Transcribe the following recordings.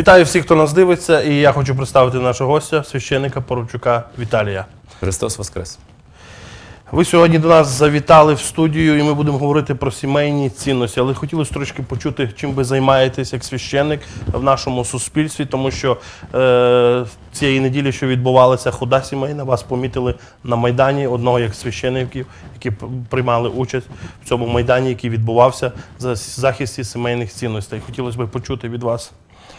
Вітаю всіх, хто нас дивиться, і я хочу представити нашого гостя, священника Поробчука Віталія. Христос Воскрес! Ви сьогодні до нас завітали в студію, і ми будемо говорити про сімейні цінності. Але хотілося трошки почути, чим ви займаєтесь як священник в нашому суспільстві, тому що е, цієї неділі, що відбувалася хода сімейна, вас помітили на майдані одного як священників, які приймали участь в цьому майдані, який відбувався за захисті сімейних цінностей. Хотілося б почути від вас.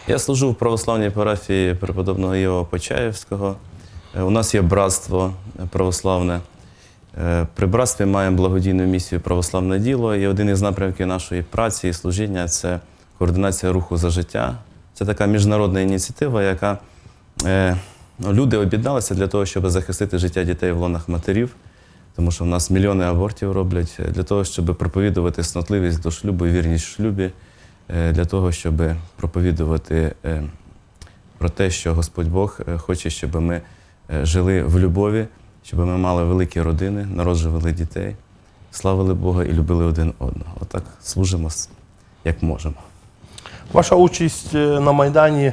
Я служу в православній парафії преподобного Іова Почаєвського. Е, У нас є братство православне. Е, При братстві маємо благодійну місію Православне діло. І один із напрямків нашої праці і служіння це координація руху за життя. Це така міжнародна ініціатива, яка е, ну, люди об'єдналися для того, щоб захистити життя дітей в лонах матерів. Тому що в нас мільйони абортів роблять для того, щоб проповідувати снотливість до шлюбу вірність в шлюбі, для того, щоб проповідувати е, про те, що Господь Бог е, хоче, щоб ми е, жили в любові, щоб ми мали великі родини, народжували дітей, славили Бога і любили один одного. Отак служимо як можемо. Ваша участь е, на Майдані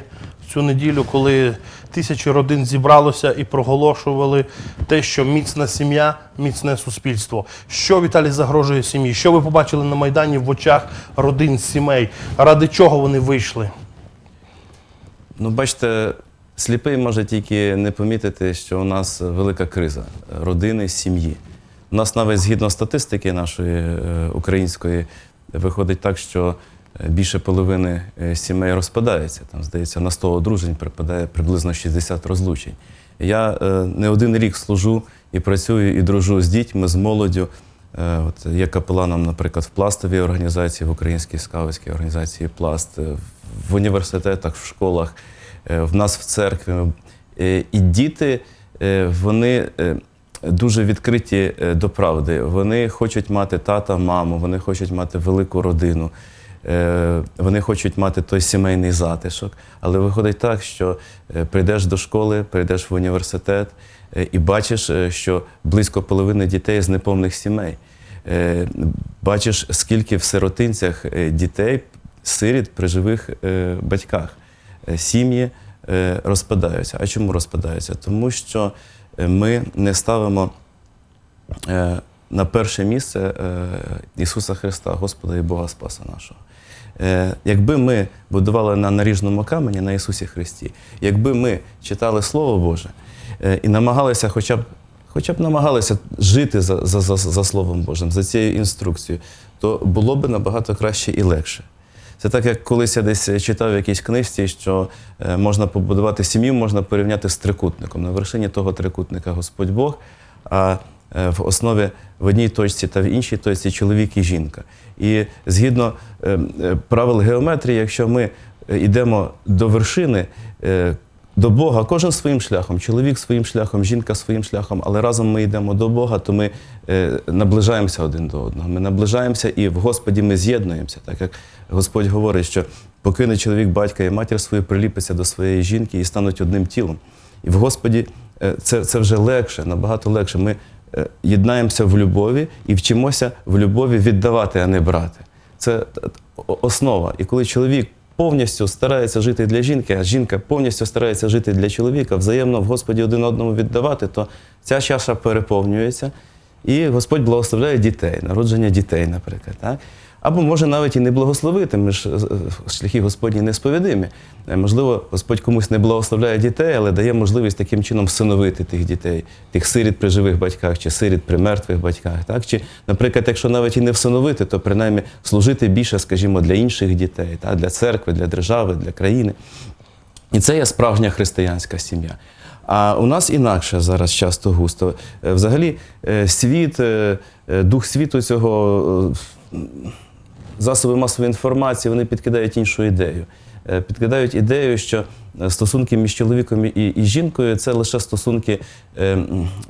цю неділю, коли тисячі родин зібралося і проголошували те, що міцна сім'я, міцне суспільство. Що Віталій загрожує сім'ї? Що ви побачили на Майдані в очах родин, сімей? Ради чого вони вийшли? Ну, бачите, сліпий може тільки не помітити, що у нас велика криза родини, сім'ї. У нас навіть згідно статистики нашої е, української виходить так, що більше половини е, сімей розпадається. Там, здається, на 100 одружень припадає приблизно 60 розлучень. Я е, не один рік служу і працюю, і дружу з дітьми, з молоддю. Е, От є капеланом, наприклад, в пластовій організації, в українській скаутській організації Пласт, е, в університетах, в школах, е, в нас в церкві. Е, І діти е, вони е, дуже відкриті е, до правди. Вони хочуть мати тата, маму, вони хочуть мати велику родину. Е, Вони хочуть мати той сімейний затишок, але виходить так, що е, прийдеш до школи, прийдеш в університет е, і бачиш, що близько половини дітей з неповних сімей. Бачиш, скільки в сиротинцях дітей, сиріт при живих батьках. Сім'ї розпадаються. А чому розпадаються? Тому що ми не ставимо на перше місце Ісуса Христа, Господа і Бога Спаса нашого. Е, Якби ми будували на наріжному камені на Ісусі Христі, якби ми читали Слово Боже е, і намагалися хоча б, хоча б намагалися жити за, за, за, за Словом Божим, за цією інструкцією, то було б набагато краще і легше. Це так, як колись я десь читав в якійсь книжці, що е, можна побудувати сім'ю, можна порівняти з трикутником. На вершині того трикутника Господь Бог, а в основі в одній точці та в іншій точці чоловік і жінка. І згідно е, е, правил геометрії, якщо ми е, йдемо до вершини, е, до Бога, кожен своїм шляхом, чоловік своїм шляхом, жінка своїм шляхом, але разом ми йдемо до Бога, то ми е, наближаємося один до одного. Ми наближаємося і в Господі ми з'єднуємося, так як Господь говорить, що покине чоловік батька і матір свою, приліпиться до своєї жінки і стануть одним тілом. І в Господі е, це, це вже легше, набагато легше. Ми е, єднаємося в любові і вчимося в любові віддавати, а не брати. Це основа. І коли чоловік повністю старається жити для жінки, а жінка повністю старається жити для чоловіка, взаємно в Господі один одному віддавати, то ця чаша переповнюється, і Господь благословляє дітей, народження дітей, наприклад. Так? Або може навіть і не благословити, ми ж е, е, шляхи Господні несповідимі. Е, Можливо, Господь комусь не благословляє дітей, але дає можливість таким чином всиновити тих дітей, тих сиріт при живих батьках чи сиріт при мертвих батьках. Так? Чи, наприклад, якщо навіть і не всиновити, то принаймні служити більше, скажімо, для інших дітей, так? для церкви, для держави, для країни. І це є справжня християнська сім'я. А у нас інакше зараз часто густо. Взагалі, світ, дух світу цього засоби масової інформації вони підкидають іншу ідею. Е, Підкидають ідею, що е, стосунки між чоловіком і, і жінкою це лише стосунки е,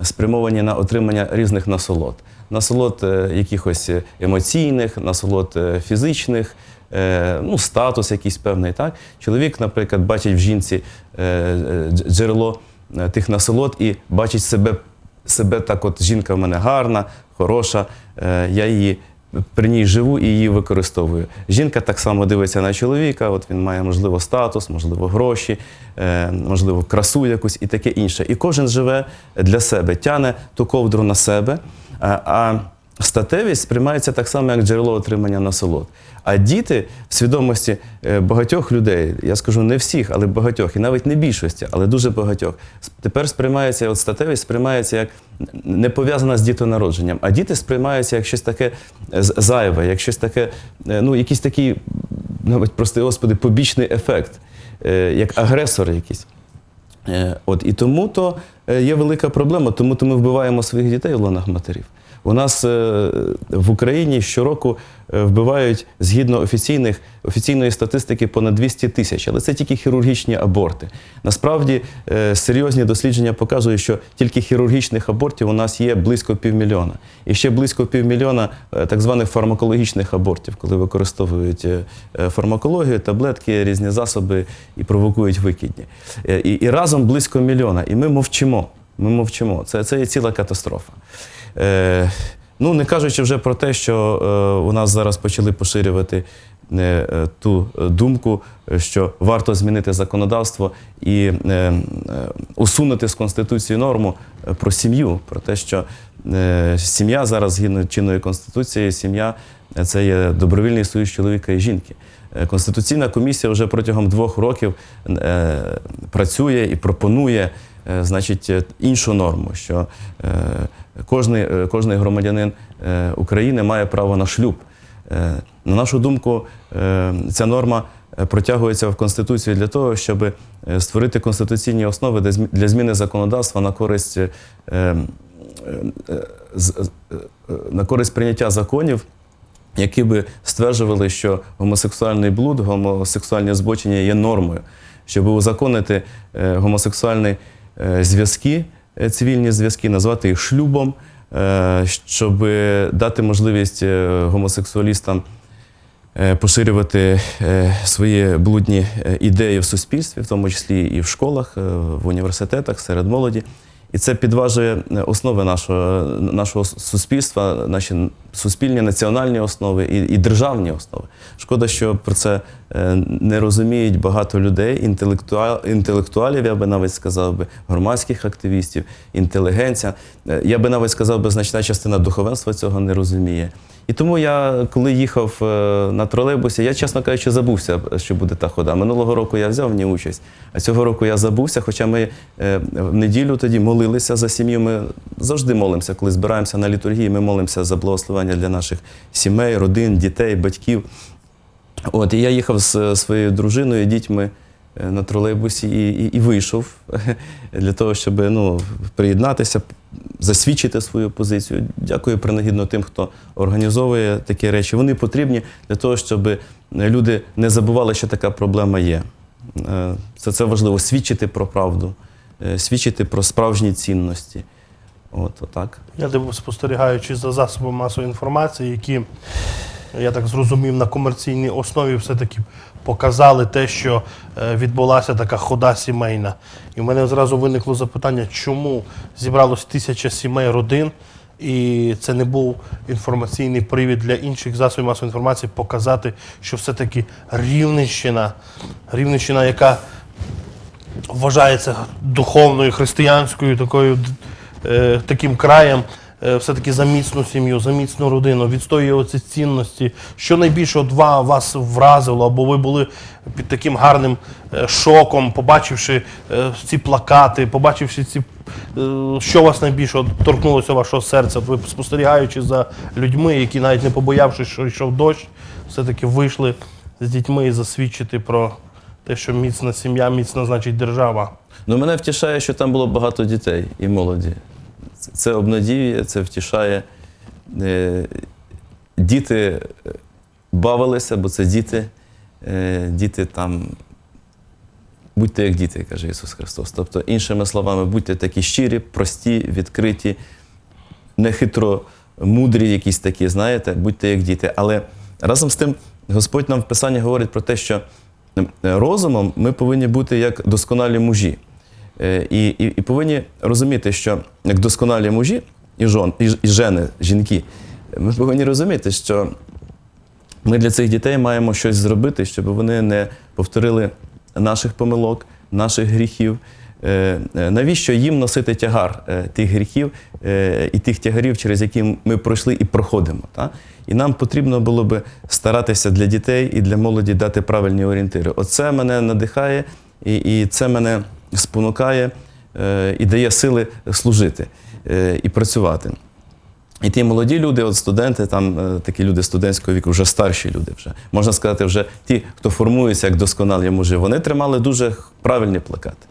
спрямовані на отримання різних насолод. Насолод е, якихось емоційних, насолод е, фізичних, е, ну, статус якийсь певний. Так? Чоловік, наприклад, дбачить в жінці е, е, джерело е, тих насолод і бачить себе, себе так, от жінка в мене гарна, хороша, е, я її при ній живу і її використовую. Жінка так само дивиться на чоловіка, от він має, можливо, статус, можливо, гроші, е, можливо, красу якусь і таке інше. І кожен живе для себе, тяне ту ковдру на себе. А, а статевість сприймається так само, як джерело отримання насолод. А діти в свідомості е, багатьох людей, я скажу не всіх, але багатьох, і навіть не більшості, але дуже багатьох, тепер сприймається, от статевість сприймається як не пов'язана з дітонародженням, а діти сприймаються як щось таке е, зайве, як щось таке, е, ну, якийсь такий, навіть, прости господи, побічний ефект, як агресор якийсь. От і тому то є велика проблема, тому то ми вбиваємо своїх дітей в лонах матерів. У нас е, в Україні щороку е, вбивають згідно офіційних, офіційної статистики понад 200 тисяч, але це тільки хірургічні аборти. Насправді е, серйозні дослідження показують, що тільки хірургічних абортів у нас є близько півмільйона. І ще близько півмільйона так званих фармакологічних абортів, коли використовують фармакологію, таблетки, різні засоби і провокують викидні. І, і разом близько мільйона. І ми мовчимо. Ми мовчимо. Це, це є ціла катастрофа. Е, ну, не кажучи вже про те, що е, у нас зараз почали поширювати е, ту думку, що варто змінити законодавство і усунути з Конституції норму про сім'ю, про те, що сім'я зараз, згідно чинної конституції, сім'я це є добровільний союз чоловіка і жінки. Конституційна комісія вже протягом двох років працює і пропонує значить, е, іншу норму, що е, кожний, е, громадянин е, України має право на шлюб. Е, На нашу думку, е, ця норма е, протягується в Конституцію для того, щоб е, створити конституційні основи для зміни законодавства на користь, е, е, е, е, е, на користь прийняття законів, які би стверджували, що гомосексуальний блуд, гомосексуальні збочення є нормою, щоб узаконити е, гомосексуальні е, зв'язки, е, цивільні зв'язки, назвати їх шлюбом, е, щоб дати можливість е, гомосексуалістам е, поширювати е, свої блудні е, ідеї в суспільстві, в тому числі і в школах, е, в університетах, серед молоді. І це підважує е, основи нашого, нашого суспільства, наші суспільні національні основи і, і державні основи. Шкода, що про це е, не розуміють багато людей, інтелектуал, інтелектуалів, я би навіть сказав би, громадських активістів, інтелігенція. Е, Я би навіть сказав би, значна частина духовенства цього не розуміє. І тому я, коли їхав е, на тролейбусі, я, чесно кажучи, забувся, що буде та хода. Минулого року я взяв в ній участь, а цього року я забувся, хоча ми е, в неділю тоді молилися за сім'ю. Ми завжди молимося, коли збираємося на літургії, ми молимося за благословення для наших сімей, родин, дітей, батьків. От, і я їхав з е, своєю дружиною, дітьми на тролейбусі і, і, і вийшов для того, щоб ну, приєднатися, засвідчити свою позицію. Дякую принагідно тим, хто організовує такі речі. Вони потрібні для того, щоб люди не забували, що така проблема є. Е, Це, це важливо свідчити про правду, е, свідчити про справжні цінності. От, отак. Я дивився, спостерігаючи за засобами масової інформації, які, я так зрозумів, на комерційній основі все-таки показали те, що е, відбулася така хода сімейна. І в мене зразу виникло запитання, чому зібралось тисяча сімей родин, і це не був інформаційний привід для інших засобів масової інформації показати, що все-таки Рівненщина, Рівненщина, яка вважається духовною християнською такою е, таким краєм. Е, Все-таки за міцну сім'ю, за міцну родину, відстоює оці цінності. Що найбільше от вас вразило, або ви були під таким гарним е, шоком, побачивши е, ці плакати, побачивши ці, що вас найбільше торкнулося вашого серця, ви спостерігаючи за людьми, які навіть не побоявшись, що йшов дощ, все-таки вийшли з дітьми і засвідчити про те, що міцна сім'я, міцна значить держава. Ну, мене втішає, що там було багато дітей і молоді. Це- обнадіює, це втішає. Е, Діти е, бавилися, бо це діти. Е, Діти там. Будьте як діти, каже Ісус Христос. Тобто, іншими словами, будьте такі щирі, прості, відкриті, нехитро мудрі, якісь такі, знаєте, будьте як діти. Але разом з тим, Господь нам в Писанні говорить про те, що е, розумом ми повинні бути як досконалі мужі. Е, І, і, і повинні розуміти, що як досконалі мужі і, жон, і, і жени, жінки, Ми повинні розуміти, що ми для цих дітей маємо щось зробити, щоб вони не повторили наших помилок, наших гріхів. Е, е, Навіщо їм носити тягар тих гріхів і тих тягарів, через які ми пройшли і проходимо? Та? І нам потрібно було би старатися для дітей і для молоді дати правильні орієнтири. Оце мене надихає і, і це мене спонукає е, і дає сили служити е, і працювати. І ті молоді люди, от студенти, там е, такі люди студентського віку, вже старші люди, вже можна сказати, вже ті, хто формується як досконалі мужі, вони тримали дуже правильні плакати.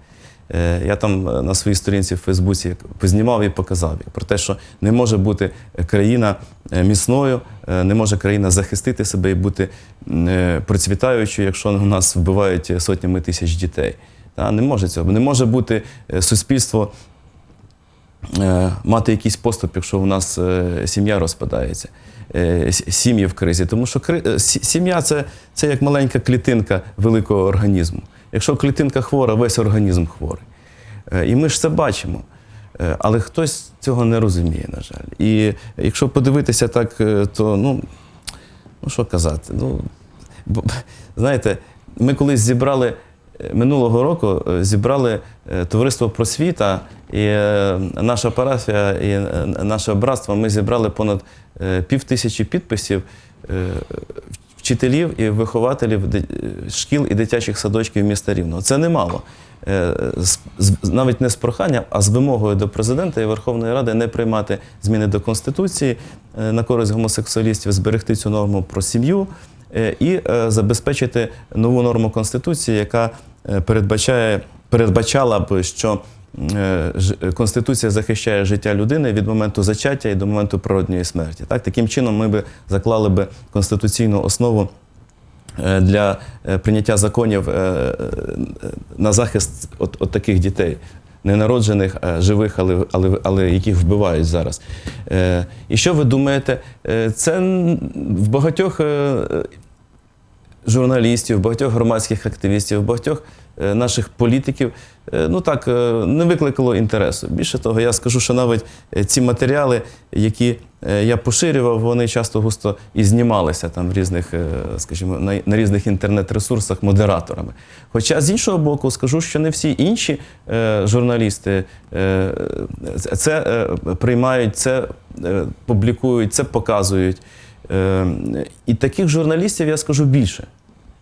Я там на своїй сторінці в Фейсбуці познімав і показав про те, що не може бути країна міцною, не може країна захистити себе і бути процвітаючою, якщо у нас вбивають сотнями тисяч дітей. Не може цього. Не може бути е, суспільство е, мати якийсь поступ, якщо у нас е, сім'я розпадається, сім'ї в кризі. Тому що сім'я це, це як маленька клітинка великого організму. Якщо клітинка хвора, весь організм хворий. І ми ж це бачимо. Але хтось цього не розуміє, на жаль. І якщо подивитися так, то ну, ну що казати? Ну, знаєте, ми колись зібрали минулого року е, зібрали е, товариство просвіта, і е, наша парафія, і наше братство. Ми зібрали понад пів тисячі підписів вчителів і вихователів шкіл і дитячих садочків міста Рівного. Це немало. Навіть не з проханням, а з вимогою до президента і Верховної Ради не приймати зміни до Конституції на користь гомосексуалістів, зберегти цю норму про сім'ю і забезпечити нову норму Конституції, яка передбачає, передбачала б, що е, Конституція захищає життя людини від моменту зачаття і до моменту природньої смерті. Так, таким чином ми би заклали би конституційну основу е, для е, прийняття законів е, е, на захист от, от таких дітей. Ненароджених, е, живих, але, але, але яких вбивають зараз. Е, І що ви думаєте? Е, Це в багатьох е, журналістів, багатьох громадських активістів, багатьох е, наших політиків, е, ну так, е, не викликало інтересу. Більше того, я скажу, що навіть ці матеріали, які я поширював, вони часто густо і знімалися там в різних, скажімо, на, на різних інтернет-ресурсах модераторами. Хоча з іншого боку, скажу, що не всі інші е, журналісти е, це е, приймають, це е, публікують, це показують. Е, І таких журналістів я скажу більше.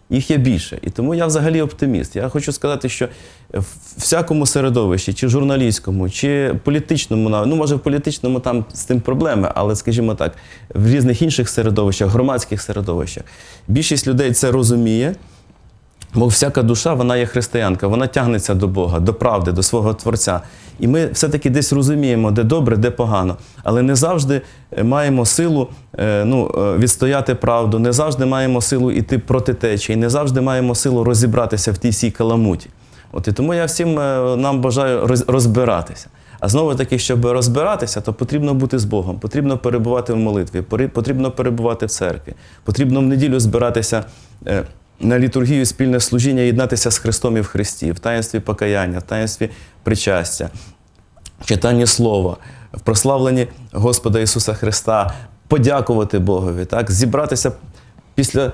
Їх є більше. І тому я взагалі оптиміст. Я хочу сказати, що в всякому середовищі, чи журналістському, чи політичному, ну може в політичному там з тим проблеми, але скажімо так, в різних інших середовищах, громадських середовищах, більшість людей це розуміє. Бо всяка душа, вона є християнка, вона тягнеться до Бога, до правди, до свого Творця. І ми все-таки десь розуміємо, де добре, де погано. Але не завжди е, маємо силу е, ну, е, відстояти правду, не завжди маємо силу йти проти течії, не завжди маємо силу розібратися в тій всій каламуті. От і тому я всім нам бажаю розбиратися. А знову таки, щоб розбиратися, то потрібно бути з Богом, потрібно перебувати в молитві, потрібно перебувати в церкві, потрібно в неділю збиратися на літургію спільне служіння, єднатися з Христом і в Христі, в таїнстві покаяння, в таїнстві причастя, в читанні слова, в прославленні Господа Ісуса Христа, подякувати Богові, так? зібратися після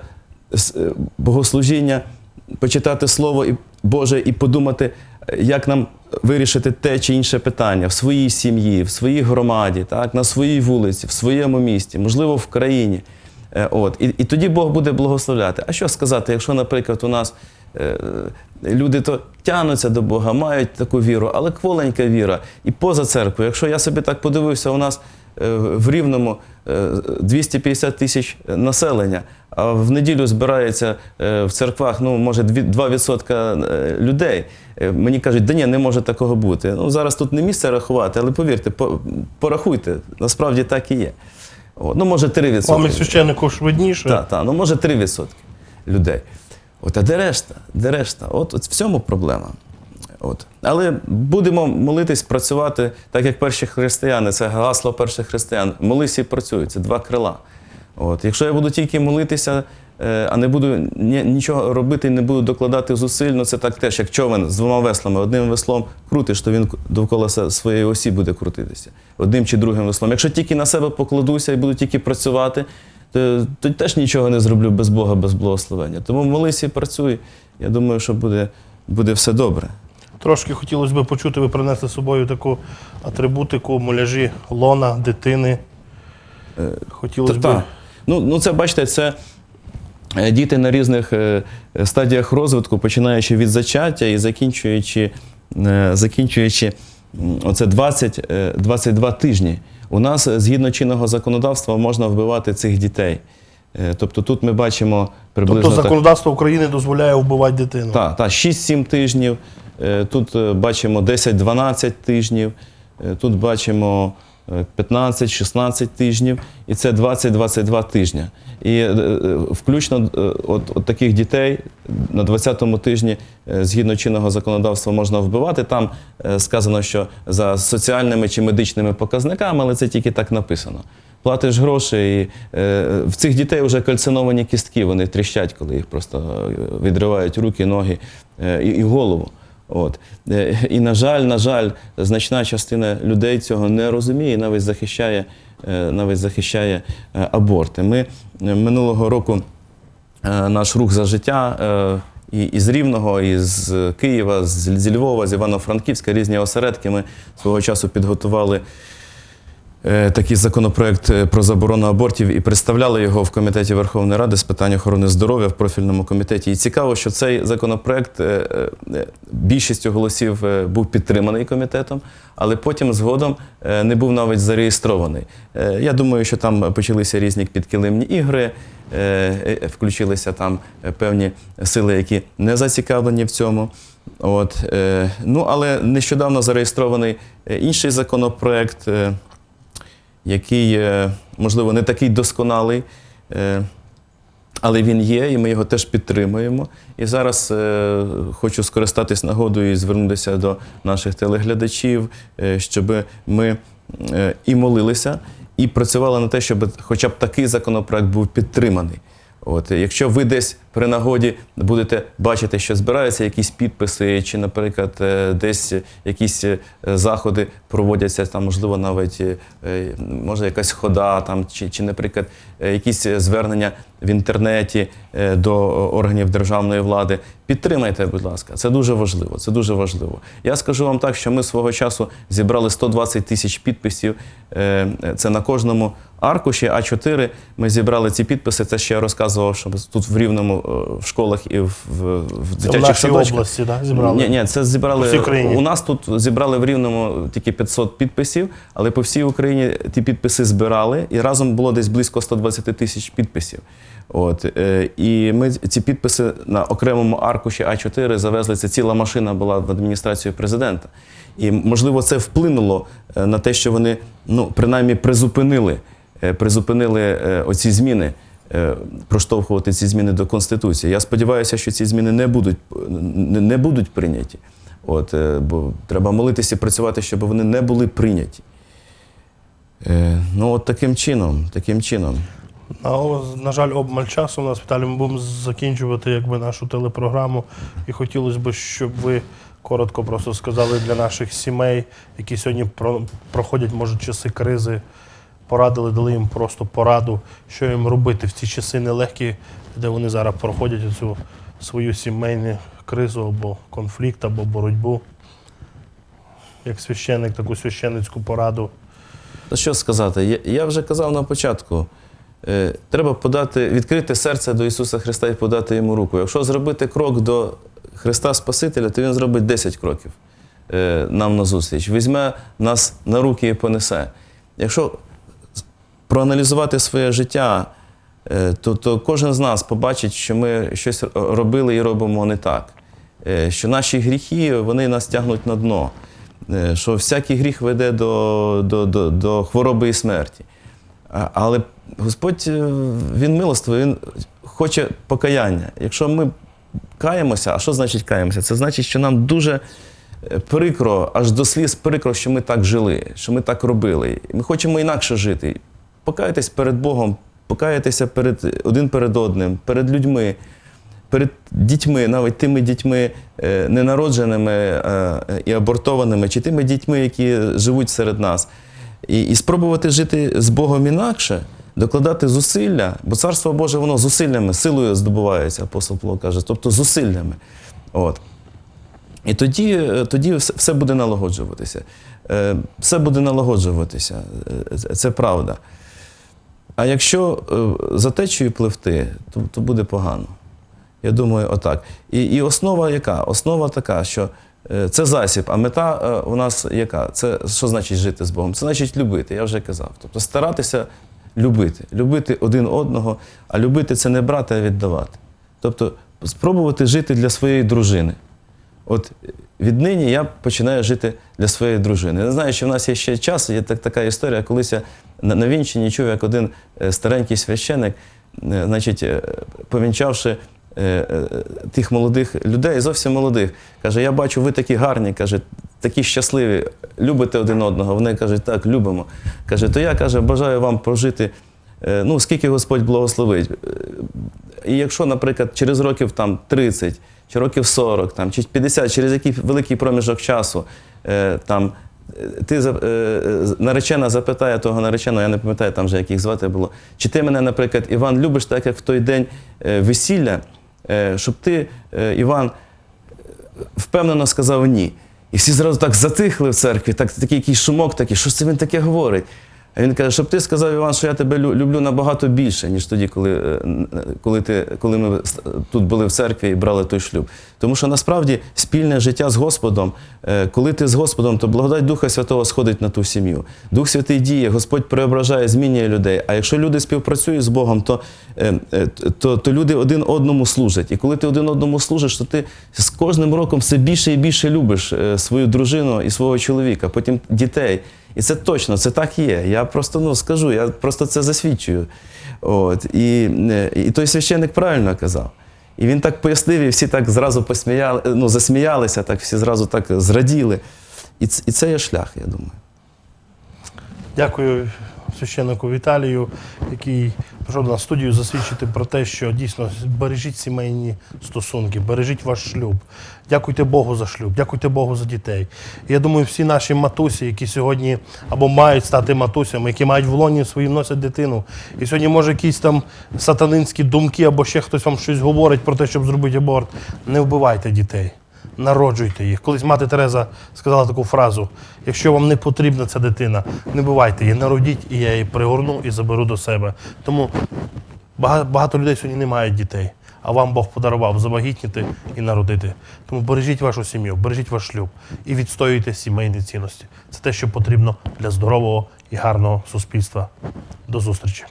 е, богослужіння, почитати Слово Боже і подумати, як нам вирішити те чи інше питання в своїй сім'ї, в своїй громаді, так? на своїй вулиці, в своєму місті, можливо, в країні. Е, От. І, і тоді Бог буде благословляти. А що сказати, якщо, наприклад, у нас е, люди то тягнуться до Бога, мають таку віру, але кволенька віра. І поза церквою, якщо я собі так подивився, у нас е, в Рівному е, 250 тисяч населення, а в неділю збирається е, в церквах, ну, може, 2% е, людей. Е, Мені кажуть, да ні, не може такого бути. Ну, зараз тут не місце рахувати, але повірте, по- порахуйте, насправді так і є. От, ну, може, 3%. Вам як священнику швидніше. Так, так, ну може 3% людей. От, а де решта? Де решта? От, от в цьому проблема. От. Але будемо молитись, працювати, так як перші християни, це гасло перших християн. Молись і працюй, це два крила. От. Якщо я буду тільки молитися, а не буду нічого робити і не буду докладати зусиль, ну це так теж, як човен з двома веслами. Одним веслом крутиш, то він довкола своєї осі буде крутитися. Одним чи другим веслом. Якщо тільки на себе покладуся і буду тільки працювати, то, то теж нічого не зроблю без Бога, без благословення. Тому молись і працюй. Я думаю, що буде, буде все добре. Трошки хотілося б почути, ви принесли з собою таку атрибутику, муляжі лона, дитини. Хотілося б. Ну, ну, це бачите, це е, діти на різних е, е, стадіях розвитку, починаючи від зачаття і закінчуючи, е, закінчуючи оце 20, е, 22 тижні. У нас е, згідно чинного законодавства можна вбивати цих дітей. Е, Тобто тут ми бачимо приблизно. Тобто так- законодавство України дозволяє вбивати дитину. так, так, 6-7 тижнів. Е, Тут е, бачимо 10-12 тижнів. Е, Тут бачимо е, 15-16 тижнів. І це 20-22 тижня. І е, е, включно е, от, от таких дітей на 20-му тижні, згідно чинного законодавства, можна вбивати. Там сказано, що за соціальними чи медичними показниками, але це тільки так написано. Платиш гроші, і в цих дітей вже кальциновані кістки, вони тріщать, коли їх просто відривають руки, ноги і голову. От. Е, І, на жаль, на жаль, значна частина людей цього не розуміє і навіть захищає, е, навіть захищає е, аборти. Ми минулого року наш рух за життя. І із Рівного, і з Києва, з Львова, з Івано-Франківська, різні осередки. Ми свого часу підготували такий законопроект е, про заборону абортів і представляли його в комітеті Верховної Ради з питань охорони здоров'я в профільному комітеті. І цікаво, що цей законопроект е, е, е, більшістю голосів е, був підтриманий комітетом, але потім згодом е, не був навіть зареєстрований. Е, Я думаю, що там почалися різні підкилимні ігри. е, е, Включилися там е, певні сили, які не зацікавлені в цьому. От, е, ну, але нещодавно зареєстрований е, інший законопроект, е, який, можливо, не такий досконалий, е, але він є, і ми його теж підтримуємо. І зараз е, хочу скористатись нагодою і звернутися до наших телеглядачів, е, щоб ми і молилися, і працювали на те, щоб хоча б такий законопроект був підтриманий. От, якщо ви десь при нагоді будете бачити, що збираються якісь підписи, чи, наприклад, е, десь якісь е, заходи проводяться, там, можливо, навіть е, може якась хода, там, чи, чи, наприклад, якісь звернення в інтернеті до органів державної влади, підтримайте, будь ласка, це дуже важливо. Це дуже важливо. Я скажу вам так, що ми свого часу зібрали 120 тисяч підписів. е, Це на кожному аркуші А4 ми зібрали ці підписи. Це ще я розказував, що тут в Рівному е, в школах і в, в, в Це в дитячих нашій садочках. області, да, зібрали? Ні, ні, це зібрали у нас тут зібрали в Рівному тільки 500 підписів, але по всій Україні ті підписи збирали, і разом було десь близько 120 тисяч підписів. От е, і ми ці підписи на окремому аркуші А4 завезли. Це ціла машина була в адміністрацію президента. І можливо, це вплинуло е, на те, що вони ну принаймні призупинили, е, призупинили е, оці зміни. Проштовхувати ці зміни до Конституції. Я сподіваюся, що ці зміни не будуть, не, будуть прийняті. От, бо треба молитися і працювати, щоб вони не були прийняті. Ну, от таким чином, таким чином. На, жаль, обмаль часу у нас Віталій, ми будемо закінчувати якби, нашу телепрограму. І хотілося б, щоб ви коротко просто сказали для наших сімей, які сьогодні про, проходять, може, часи кризи, порадили, дали їм просто пораду, що їм робити в ці часи нелегкі, де вони зараз проходять цю свою сімейну кризу або конфлікт, або боротьбу. Як священник, таку священницьку пораду. Що сказати? Я вже казав на початку. Е, треба подати, відкрити серце до Ісуса Христа і подати йому руку. Якщо зробити крок до Христа Спасителя, то Він зробить 10 кроків е, нам назустріч. Візьме нас на руки і понесе. Якщо проаналізувати своє життя, е, то, то кожен з нас побачить, що ми щось робили і робимо не так. Що наші гріхи вони нас тягнуть на дно. Що всякий гріх веде до, до, до, до хвороби і смерті. Але Господь е, Він милостивий, Він хоче покаяння. Якщо ми каємося, а що значить каємося? Це значить, що нам дуже е, прикро, аж до сліз прикро, що ми так жили, що ми так робили. Ми хочемо інакше жити. Покайтесь перед Богом, покаятися перед один перед одним, перед людьми, перед дітьми, навіть тими дітьми е, ненародженими і абортованими, чи тими дітьми, які живуть серед нас. І, і спробувати жити з Богом інакше, докладати зусилля, бо царство Боже, воно зусиллями, силою здобувається, апостол Павло каже, тобто зусиллями. От. І тоді, е, тоді все, буде налагоджуватися. Е, Все буде налагоджуватися, Е, це- правда. А якщо за течією пливти, то, то буде погано. Я думаю, отак. І, і основа яка? Основа така, що це засіб, а мета е, у нас яка? Це що значить жити з Богом? Це значить любити, я вже казав. Тобто старатися любити, любити один одного, а любити це не брати, а віддавати. Тобто спробувати жити для своєї дружини. От віднині я починаю жити для своєї дружини. Не знаю, чи в нас є ще час. Є так, така історія. Колись я на, вінчині чув, як один е, старенький священик, е, значить, е, повінчавши е, е, тих молодих людей, зовсім молодих, каже: Я бачу, ви такі гарні, каже, такі щасливі, любите один одного. Вони кажуть, так, любимо. Каже, то я каже, бажаю вам прожити. е, Ну, скільки Господь благословить. Е, І якщо, наприклад, через років там 30, чи років 40, там, чи 50, через який великий проміжок часу, е, там, е, ти е, е, наречена запитає того нареченого, я не пам'ятаю там вже, як їх звати було, чи ти мене, наприклад, Іван, любиш так, як в той день е, весілля, е, щоб ти, е, Іван, впевнено сказав ні. І всі зразу так затихли в церкві, так, такий якийсь шумок такий, що це він таке говорить? А він каже, щоб ти сказав, Іван, що я тебе люблю набагато більше, ніж тоді, коли, е, коли, ти, коли ми тут були в церкві і брали той шлюб. Тому що насправді спільне життя з Господом, е, коли ти з Господом, то благодать Духа Святого сходить на ту сім'ю. Дух Святий діє, Господь преображає, змінює людей. А якщо люди співпрацюють з Богом, то, е, то, то люди один одному служать. І коли ти один одному служиш, то ти з кожним роком все більше і більше любиш свою дружину і свого чоловіка, потім дітей. І це точно, це так є. Я просто ну, скажу, я просто це засвідчую. От. І, е, і той священник правильно казав. І він так пояснив, і всі так зразу посміяли, ну, засміялися, так всі зразу так зраділи. І, це, і це є шлях, я думаю. Дякую священнику Віталію, який прийшов в студію засвідчити про те, що дійсно бережіть сімейні стосунки, бережіть ваш шлюб. Дякуйте Богу за шлюб, дякуйте Богу за дітей. Я думаю, всі наші матусі, які сьогодні або мають стати матусями, які мають в лоні своїм носять дитину. І сьогодні, може, якісь там сатанинські думки, або ще хтось вам щось говорить про те, щоб зробити аборт. Не вбивайте дітей. Народжуйте їх. Колись мати Тереза сказала таку фразу: якщо вам не потрібна ця дитина, не бувайте її, народіть, і я її пригорну і заберу до себе. Тому багато, людей сьогодні не мають дітей, а вам Бог подарував завагітніти і народити. Тому бережіть вашу сім'ю, бережіть ваш шлюб і відстоюйте сімейні цінності. Це те, що потрібно для здорового і гарного суспільства. До зустрічі!